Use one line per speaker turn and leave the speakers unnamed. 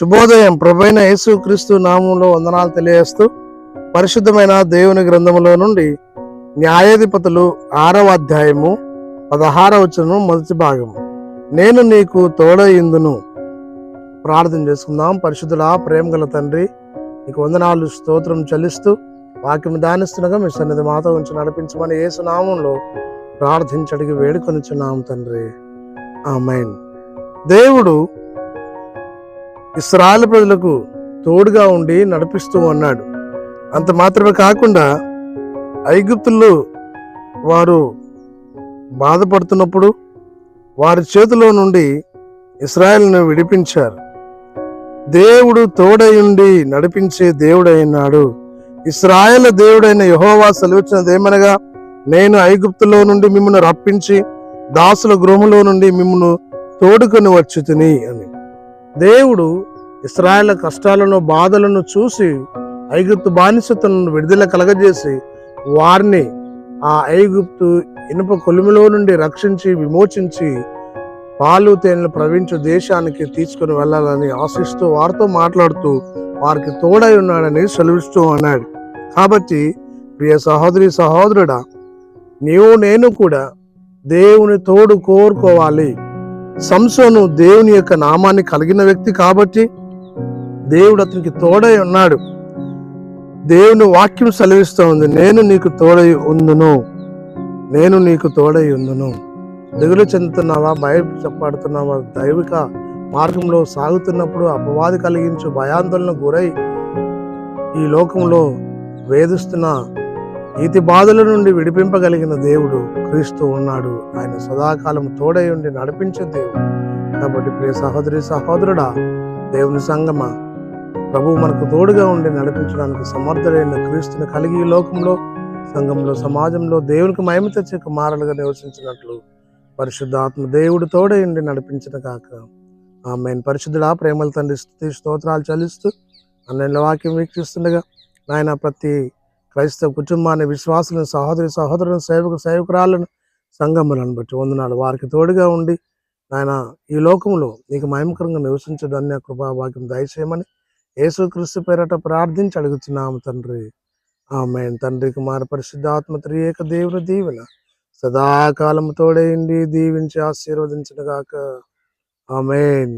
శుభోదయం. ప్రభైన యేసు క్రీస్తు నామంలో వందనాలు తెలియజేస్తూ పరిశుద్ధమైన దేవుని గ్రంథములో నుండి న్యాయాధిపతులు ఆరవ అధ్యాయము పదహార వచనం మొదటి భాగం నేను నీకు తోడయిందును ప్రార్థన చేసుకుందాం. పరిశుద్ధుల ప్రేమ గల తండ్రి నీకు వందనాలు స్తోత్రం చెల్లిస్తూ వాక్యం దానిస్తుండగా మీ సన్నిధి మాతో ఉంచి నడిపించమని యేసు నామంలో ప్రార్థించడికి వేడుకొనిచున్నాం తండ్రి. ఆమెన్. దేవుడు ఇస్రాయల్ ప్రజలకు తోడుగా ఉండి నడిపిస్తూ ఉన్నాడు. అంత మాత్రమే కాకుండా ఐగుప్తుల్లో వారు బాధపడుతున్నప్పుడు వారి చేతిలో నుండి ఇస్రాయల్ను విడిపించారు. దేవుడు తోడై ఉండి నడిపించే దేవుడైనాడు. ఇస్రాయల దేవుడైన యహోవా సెలవిచ్చినది ఏమనగా నేను ఐగుప్తులో నుండి మిమ్మల్ని రప్పించి దాసుల గృహంలో నుండి మిమ్మల్ని తోడుకొని వచ్చి తిని అని. దేవుడు ఇస్రాయల్ కష్టాలను బాధలను చూసి ఐగుప్తు బానిసతను విడుదల కలగజేసి వారిని ఆ ఐగుప్తు ఇనుప కొలుములో నుండి రక్షించి విమోచించి పాలు తేనెలు ప్రవహించు దేశానికి తీసుకుని వెళ్ళాలని ఆశిస్తూ వారితో మాట్లాడుతూ వారికి తోడై ఉన్నాడని సెలవిస్తూ అన్నాడు కాబట్టి ప్రియ సహోదరి సహోదరుడా నీవు నేను కూడా దేవుని తోడు కోరుకోవాలి. సంసోను దేవుని యొక్క నామాన్ని కలిగిన వ్యక్తి కాబట్టి దేవుడు అతనికి తోడై ఉన్నాడు. దేవుని వాక్యం సెలవిస్తూ ఉంది. నేను నీకు తోడై ఉందును. నేను నీకు తోడై ఉందును. దిగులు చెందుతున్నావా? భయపడుతున్నావా దైవిక మార్గంలో సాగుతున్నప్పుడు అపవాది కలిగించు భయాందోళన గురై ఈ లోకంలో వేధిస్తున్న ఈతి బాధల నుండి విడిపింపగలిగిన దేవుడు క్రీస్తు ఉన్నాడు. ఆయన సదాకాలం తోడై ఉండి నడిపించే దేవుడు. కాబట్టి ప్రియ సహోదరి సహోదరుడా దేవుని సంగమ ప్రభు మనకు తోడుగా ఉండి నడిపించడానికి సమర్థుడైన క్రీస్తుని కలిగి లోకంలో సంఘంలో సమాజంలో దేవునికి మహిమ తెచ్చే కుమారులుగా నివసించినట్లు పరిశుద్ధాత్మ దేవుడు తోడై ఉండి నడిపించిన కాక. ఆమె పరిశుద్ధుడా ప్రేమల తండ్రి స్తుతి స్తోత్రాలు చలిస్తూ అన్నెల వాక్యం వీక్షిస్తుండగా నాయన ప్రతి క్రైస్తవ కుటుంబాన్ని విశ్వాసులను సహోదరి సహోదరులను సేవకు సేవకురాలను సంగములను బట్టి వందనాలు. వారికి తోడుగా ఉండి నాయన ఈ లోకంలో నీకు మహిమకరంగా నివసించడాన్ని కృపాభాగ్యం దయచేయమని యేసుక్రీస్తు పేరట ప్రార్థించి అడుగుతున్నాము తండ్రి. ఆమె తండ్రి కుమార పరిశుద్ధాత్మ త్రియేక దేవుని దీవెన సదాకాలం తోడేయండి దీవించి ఆశీర్వదించడగాక ఆమెన్.